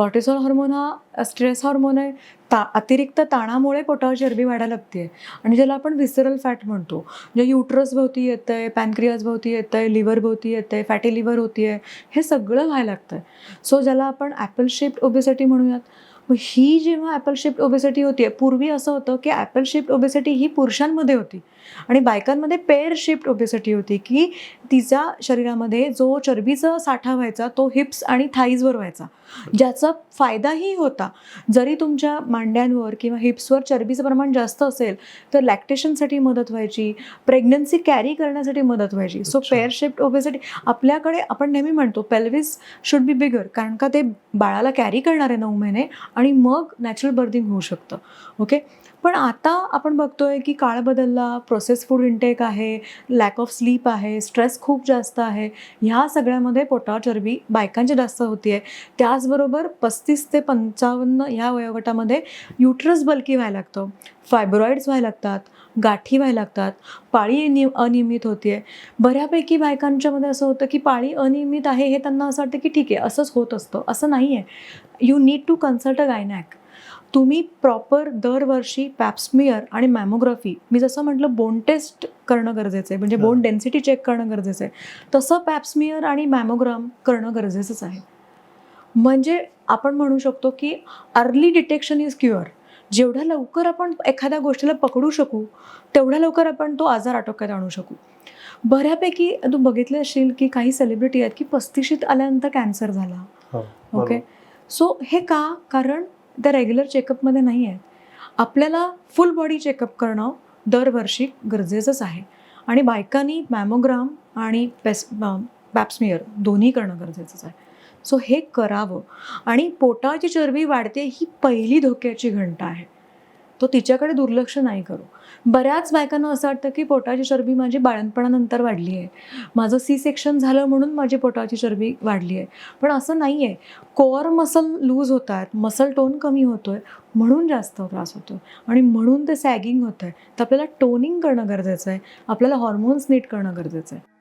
Cortisol hormone हा stress hormone आहे. ता अतिरिक्त ताणामुळे पोटावर चरबी वाढायला लागते आणि ज्याला आपण विसरल फॅट म्हणतो जे युट्रस भोवती येतं आहे पॅनक्रियाज भोवती येतं आहे लिव्हर भोवती येतं आहे फॅटी लिव्हर होती आहे हे सगळं व्हायला लागतं आहे सो ज्याला आपण ॲपल शेप्ड ओबेसिटी म्हणूयात. मग ही जेव्हा ॲपल शेप्ड ओबेसिटी होती पूर्वी असं होतं की ॲपल शेप्ड ओबेसिटी ही पुरुषांमध्ये होती. आणि बायकांमध्ये पेअर शेप्ड ओबेसिटी होती की तिच्या शरीरामध्ये जो चरबीचा साठा व्हायचा तो हिप्स आणि थाईजवर व्हायचा. ज्याचा फायदाही होता. जरी तुमच्या मांड्यांवर किंवा हिप्सवर चरबीचं प्रमाण जास्त असेल तर लॅक्टेशनसाठी मदत व्हायची प्रेग्नन्सी कॅरी करण्यासाठी मदत व्हायची. सो. पेअर शेप्ड ओबेसिटी आपल्याकडे आपण नेहमी म्हणतो पेल्विस शुड बी बिगर कारण का ते बाळाला कॅरी करणार आहे नऊ महिने आणि मग नॅचरल बर्थिंग होऊ शकतं. ओके पण आता आपण बघतोय की काळ बदलला प्रोसेस फूड इनटेक आहे लॅक ऑफ स्लीप आहे स्ट्रेस खूप जास्त आहे. ह्या सगळ्यामध्ये पोटावर चरबी बायकांची जास्त होती आहे त्याचबरोबर पस्तीस ते पंचावन्न ह्या वयोगटामध्ये युट्रस बल्की व्हायला लागतो. फायब्रॉईड्स व्हायला लागतात गाठी व्हायला लागतात पाळी नि अनियमित होते आहे बऱ्यापैकी बायकांच्यामध्ये असं होतं की पाळी अनियमित आहे हे त्यांना असं वाटतं की ठीक आहे असंच होत असतं. असं नाही आहे you need to consult a gynaec तुम्ही प्रॉपर दरवर्षी पॅप्समियर आणि मॅमोग्राफी मी जसं म्हटलं बोन टेस्ट करणं गरजेचं आहे. म्हणजे बोन. डेन्सिटी चेक करणं गरजेचं आहे. तसं पॅप्समियर आणि मॅमोग्राम करणं गरजेचंच आहे. म्हणजे आपण म्हणू शकतो की अर्ली डिटेक्शन इज क्युअर जेवढ्या लवकर आपण एखाद्या गोष्टीला पकडू शकू तेवढ्या लवकर आपण तो आजार आटोक्यात आणू शकू. बऱ्यापैकी तू बघितले असशील की काही सेलिब्रिटी आहेत की पस्तीशीत आल्यानंतर कॅन्सर झाला. हो, ओके. सो हे का? कारण त्या रेग्युलर चेकअपमध्ये नाही आहेत. आपल्याला फुल बॉडी चेकअप करणं दरवर्षी गरजेचंच आहे. आणि बायकांनी मॅमोग्राम आणि पेस पॅप्समियर दोन्ही करणं गरजेचंच आहे. सो हे करावं. आणि पोटाची चरबी वाढते ही पहिली धोक्याची घंटा आहे. तो तिच्याकडे दुर्लक्ष नाही करू. बऱ्याच बायकांना असं वाटतं की पोटाची चरबी माझी बाळणपणानंतर वाढली आहे. माझं सी सेक्शन झालं म्हणून माझी पोटाची चरबी वाढली आहे. पण असं नाही आहे. कोअर मसल लूज होत आहेत मसल टोन कमी होतोय म्हणून जास्त त्रास होतो आणि म्हणून ते सॅगिंग होतं आहे तर आपल्याला टोनिंग करणं गरजेचं आहे. आपल्याला हॉर्मोन्स नीट करणं गरजेचं आहे.